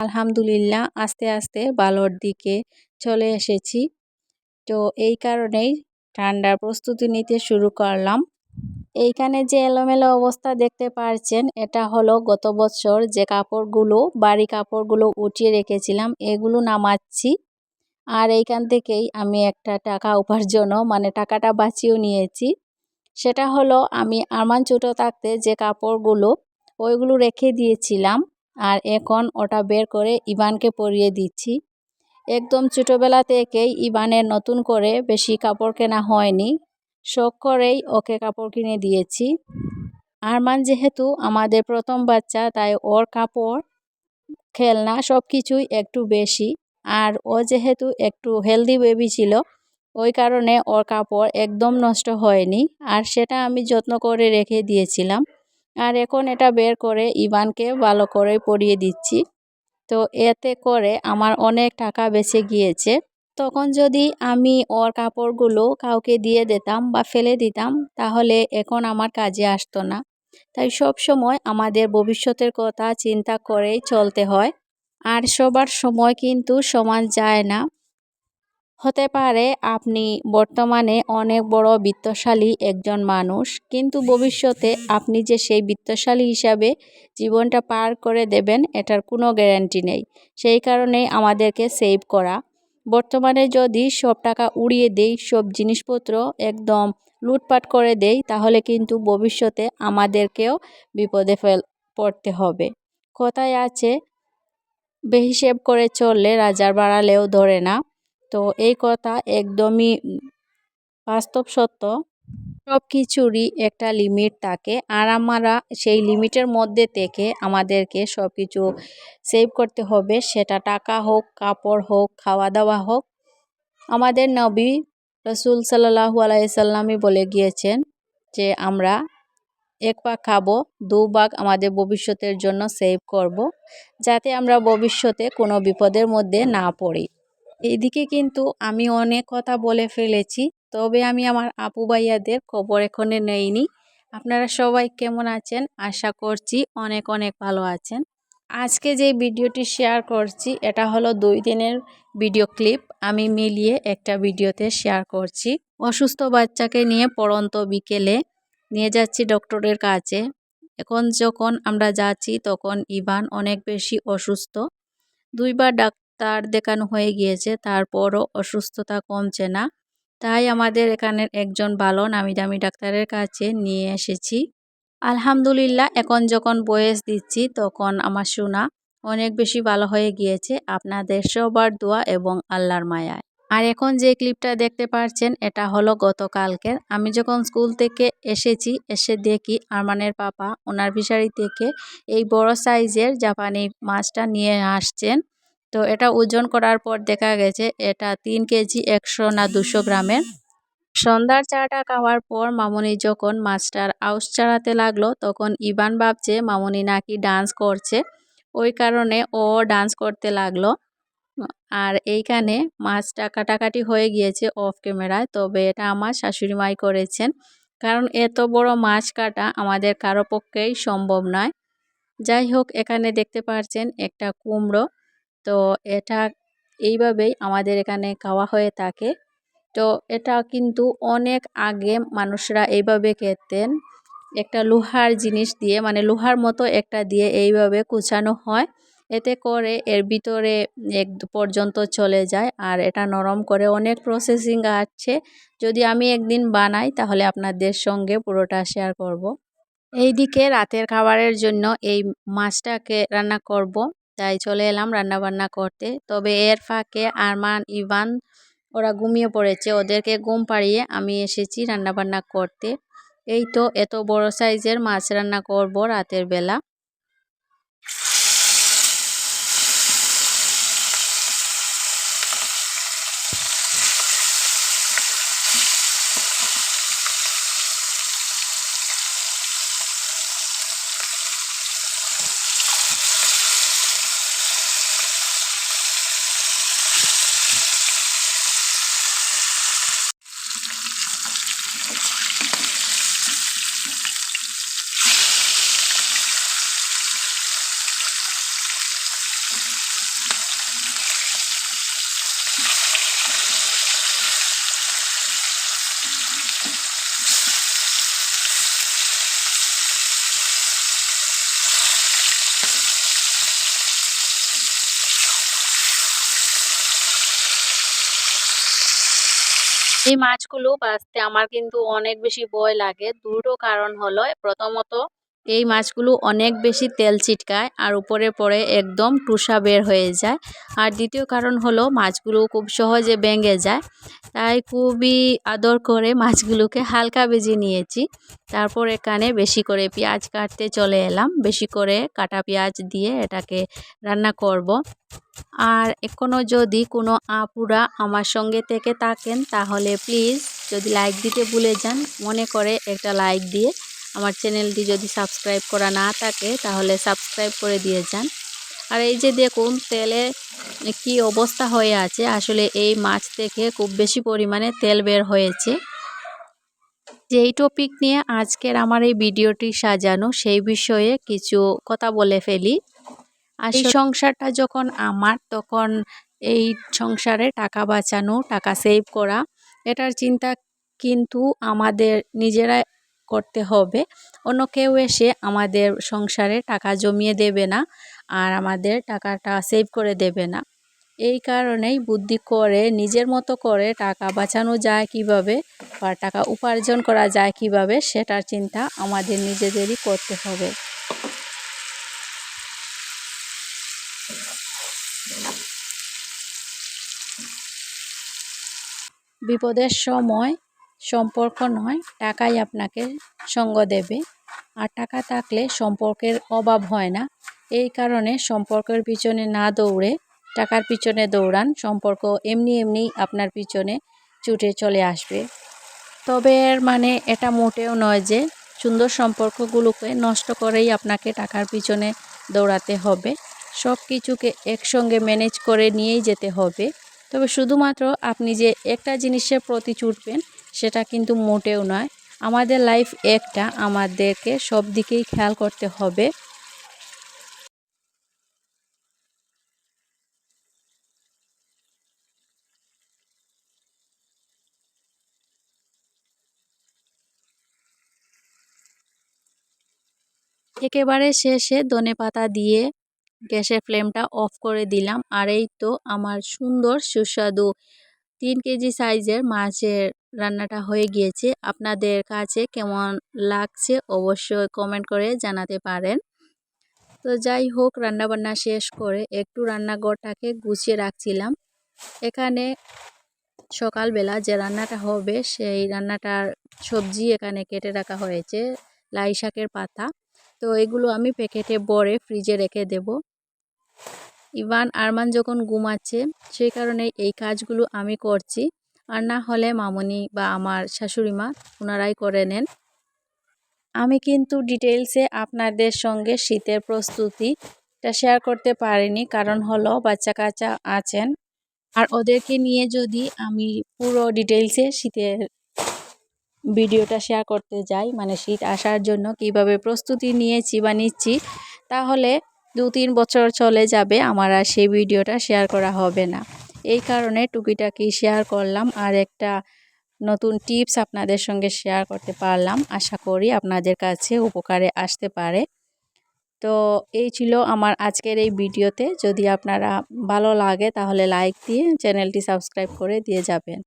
আলহামদুলিল্লাহ, আস্তে আস্তে ভালোর দিকে চলে এসেছি। তো এই কারণেই ঠান্ডার প্রস্তুতি নিতে শুরু করলাম। এইখানে যে এলোমেলো অবস্থা দেখতে পারছেন, এটা হলো গত বছর যে কাপড়গুলো, বাড়ি কাপড়গুলো উঠিয়ে রেখেছিলাম, এগুলো নামাচ্ছি। আর এইখান থেকেই আমি একটা টাকা উপার্জনও মানে টাকাটা বাঁচিয়েও নিয়েছি। সেটা হলো, আমি আমার ছোটো থাকতে যে কাপড়গুলো, ওইগুলো রেখে দিয়েছিলাম। আর এখন ওটা বের করে ইবানকে পরিয়ে দিচ্ছি। একদম ছোটোবেলা থেকেই ইবানের নতুন করে বেশি কাপড় কেনা হয়নি। শখ করেই ওকে কাপড় কিনে দিয়েছি। আরমান যেহেতু আমাদের প্রথম বাচ্চা, তাই ওর কাপড়, খেলনা সব কিছুই একটু বেশি। আর ও যেহেতু একটু হেলদি বেবি ছিল, ওই কারণে ওর কাপড় একদম নষ্ট হয়নি। আর সেটা আমি যত্ন করে রেখে দিয়েছিলাম। আর এখন এটা বের করে ইভানকে ভালো করে পরিয়ে দিচ্ছি। তো এতে করে আমার অনেক টাকা বেঁচে গিয়েছে। তখন যদি আমি ওর কাপড়গুলো কাউকে দিয়ে দিতাম বা ফেলে দিতাম, তাহলে এখন আমার কাজে আসতো না। তাই সব সময় আমাদের ভবিষ্যতের কথা চিন্তা করেই চলতে হয়। আর সবার সময় কিন্তু সমান যায় না। হতে পারে আপনি বর্তমানে অনেক বড় বিত্তশালী একজন মানুষ, কিন্তু ভবিষ্যতে আপনি যে সেই বিত্তশালী হিসাবে জীবনটা পার করে দেবেন, এটার কোনো গ্যারান্টি নেই। সেই কারণে আমাদেরকে সেভ করা। বর্তমানে যদি সব টাকা উড়িয়ে দেই, সব জিনিসপত্র একদম লুটপাট করে দেই, তাহলে কিন্তু ভবিষ্যতে আমাদেরকেও বিপদে ফেল, পড়তে হবে। কথায় আছে, বেহিসেব করে চললে রাজার বাড়ালেও ধরে না। তো এই কথা একদমই বাস্তব সত্য। সব কিছুরই একটা লিমিট থাকে আর আমরা সেই লিমিটের মধ্যে থেকে আমাদেরকে সব কিছু সেভ করতে হবে। সেটা টাকা হোক, কাপড় হোক খাওয়া দাওয়া হোক। আমাদের নবী রসুল সাল্লাহু আলাইসাল্লামই বলে গিয়েছেন যে, আমরা এক ভাগ খাব, দু ভাগ আমাদের ভবিষ্যতের জন্য সেভ করব। যাতে আমরা ভবিষ্যতে কোনো বিপদের মধ্যে না পড়ি। এদিকে কিন্তু আমি অনেক কথা বলে ফেলেছি, তবে আমি আমার আপু ভাইয়াদের খবর এখনে নেইনি। আপনারা সবাই কেমন আছেন? আশা করছি অনেক অনেক ভালো আছেন। আজকে যে ভিডিওটি শেয়ার করছি, এটা হলো দুই দিনের ভিডিও ক্লিপ। আমি মিলিয়ে একটা ভিডিওতে শেয়ার করছি। অসুস্থ বাচ্চাকে নিয়ে পড়ন্ত বিকেলে নিয়ে যাচ্ছি ডক্টরের কাছে। এখন যখন আমরা যাচ্ছি, তখন ইভান অনেক বেশি অসুস্থ। দুইবার ডাক্তার দেখানো হয়ে গিয়েছে, তারপরও অসুস্থতা কমছে না। তাই আমাদের এখানের একজন ভালো নামি দামি ডাক্তারের কাছে নিয়ে এসেছি। আলহামদুলিল্লাহ, এখন যখন বয়স দিচ্ছি তখন আমার শোনা অনেক বেশি ভালো হয়ে গিয়েছে। আপনাদের সবার দোয়া এবং আল্লাহর মায়ায়। আর এখন যে ক্লিপটা দেখতে পাচ্ছেন এটা হলো গতকালকের। আমি যখন স্কুল থেকে এসেছি, এসে দেখি আরমানের পাপা, ওনার ফিশারি থেকে এই বড় সাইজের জাপানি মাছটা নিয়ে আসছেন। তো এটা ওজন করার পর দেখা গেছে এটা তিন কেজি একশো না দুশো গ্রামের। সন্ধ্যার চাটা খাওয়ার পর মামনি যখন মাছটার আউস চাড়াতে লাগল, তখন ইবান ভাবছে মামনি নাকি ডান্স করছে। ওই কারণে ও ডান্স করতে লাগল। আর এইখানে মাছটা কাটাকাটি হয়ে গিয়েছে অফ ক্যামেরায়, তবে এটা আমার শাশুড়ি মাই করেছেন। কারণ এত বড় মাছ কাটা আমাদের কারও পক্ষেই সম্ভব নয়। যাই হোক, এখানে দেখতে পাচ্ছেন একটা কুমড়ো। তো এটা এইভাবেই আমাদের এখানে খাওয়া হয়ে থাকে তো এটা কিন্তু অনেক আগে মানুষরা এইভাবে খেতেন একটা লোহার জিনিস দিয়ে মানে লোহার মতো একটা দিয়ে এইভাবে কুচানো হয় এতে করে এর ভিতরে এক পর্যন্ত চলে যায় আর এটা নরম করে অনেক প্রসেসিং আছে যদি আমি একদিন বানাই, তাহলে আপনাদের সঙ্গে পুরোটা শেয়ার করব। এইদিকে রাতের খাবারের জন্য এই মাছটাকে রান্না করব। তাই চলে এলাম রান্না বান্না করতে। তবে এর ফাঁকে আরমান, ইভান, ওরা ঘুমিয়ে পড়েছে। ওদেরকে ঘুম পাড়িয়ে আমি এসেছি রান্না বান্না করতে। এই তো, এত বড় সাইজের মাছ রান্না করব রাতের বেলা। এই মাছগুলো বাছতে আমার কিন্তু অনেক বেশি ভয় লাগে। দুটো কারণ হলো প্রথমত এই মাছগুলো অনেক বেশি তেল ছিটকায় আর উপরে পড়ে একদম টুসা বের হয়ে যায়। আর দ্বিতীয় কারণ হলো মাছগুলো খুব সহজে ভেঙে যায়। তাই খুবই আদর করে মাছগুলোকে হালকা ভেজে নিয়েছি। তারপর এখানে বেশি করে পেঁয়াজ কাটতে চলে এলাম। বেশি করে কাটা পেঁয়াজ দিয়ে এটাকে রান্না করব। আর এখনও যদি কোনো আপুরা আমার সঙ্গে থেকে থাকেন তাহলে প্লিজ যদি লাইক দিতে ভুলে যান, মনে করে একটা লাইক দিয়ে আমার চ্যানেলটি যদি সাবস্ক্রাইব করা না থাকে তাহলে সাবস্ক্রাইব করে দিয়ে যান। আর এই যে দেখুন তেলে কি অবস্থা হয়ে আছে। আসলে এই মাছ থেকে খুব বেশি পরিমাণে তেল বের হয়েছে। যেই টপিক নিয়ে আজকের আমার এই ভিডিওটি সাজানো সেই বিষয়ে কিছু কথা বলে ফেলি। আর এই সংসারটা যখন আমার তখন এই সংসারে টাকা বাঁচানো টাকা সেভ করা এটার চিন্তা কিন্তু আমাদের নিজেরাই করতে হবে। অন্য কেউ এসে আমাদের সংসারে টাকা জমিয়ে দেবে না আর আমাদের টাকাটা সেভ করে দেবে না। এই কারণেই বুদ্ধি করে, নিজের মতো করে টাকা বাঁচানো যায় কীভাবে বা টাকা উপার্জন করা যায় কীভাবে সেটার চিন্তা আমাদের নিজেদেরই করতে হবে। বিপদের সময় সম্পর্ক নয়, টাকাই আপনাকে সঙ্গ দেবে। আর টাকা থাকলে সম্পর্কের অভাব হয় না। এই কারণে সম্পর্কের পিছনে না দৌড়ে, টাকার পিছনে দৌড়ান। সম্পর্ক এমনি এমনি আপনার পিছনে ছুটে চলে আসবে। তবে এর মানে এটা মোটেও নয় যে সুন্দর সম্পর্কগুলোকে নষ্ট করেই আপনাকে টাকার পিছনে দৌড়াতে হবে। সব কিছুকে একসঙ্গে ম্যানেজ করে নিয়েই যেতে হবে। তবে শুধুমাত্র আপনি যে একটা জিনিসের প্রতি ছুটবেন সেটা কিন্তু মোটেও নয়। আমাদের লাইফ একটা, আমাদেরকে সব দিকেই খেয়াল করতে হবে। একেবারে শেষে ধনে পাতা দিয়ে গ্যাসের ফ্লেমটা অফ করে দিলাম। আর এই তো আমার সুন্দর সুস্বাদু তিন কেজি সাইজের মাছের রান্নাটা হয়ে গিয়েছে। আপনাদের কাছে কেমন লাগছে অবশ্যই কমেন্ট করে জানাতে পারেন। তো যাই হোক, রান্নাবান্না শেষ করে একটু রান্নাঘরটাকে গুছিয়ে রাখছিলাম। এখানে সকালবেলা যে রান্নাটা হবে, সেই রান্নাটার সবজি এখানে কেটে রাখা হয়েছে, লাই শাকের পাতা। তো এগুলো আমি প্যাকেটে বড়ে ফ্রিজে রেখে দেব। ইভান, আরমান যখন ঘুমাচ্ছে, সেই কারণে এই কাজগুলো আমি করছি। আর না হলে মামনি বা আমার শাশুড়ি মা ওনারাই করে নেন। আমি কিন্তু ডিটেলসে আপনাদের সঙ্গে শীতের প্রস্তুতিটা শেয়ার করতে পারিনি, কারণ হলো বাচ্চা কাচ্চা আছেন। আর ওদেরকে নিয়ে যদি আমি পুরো ডিটেলসে শীতের ভিডিওটা শেয়ার করতে যাই মানে শীত আসার জন্য কীভাবে প্রস্তুতি নিয়েছি বা নিচ্ছি, তাহলে দু তিন বছর চলে যাবে আমার আর সেই ভিডিওটা শেয়ার করা হবে না। এই কারণে টুকিটাকি শেয়ার করলাম আর একটা নতুন টিপস আপনাদের সঙ্গে শেয়ার করতে পারলাম। আশা করি আপনাদের কাছে উপকারে আসতে পারে। তো এই ছিল আমার আজকের এই ভিডিওতে যদি আপনারা ভালো লাগে তাহলে লাইক দিয়ে চ্যানেলটি সাবস্ক্রাইব করে দিয়ে যাবেন।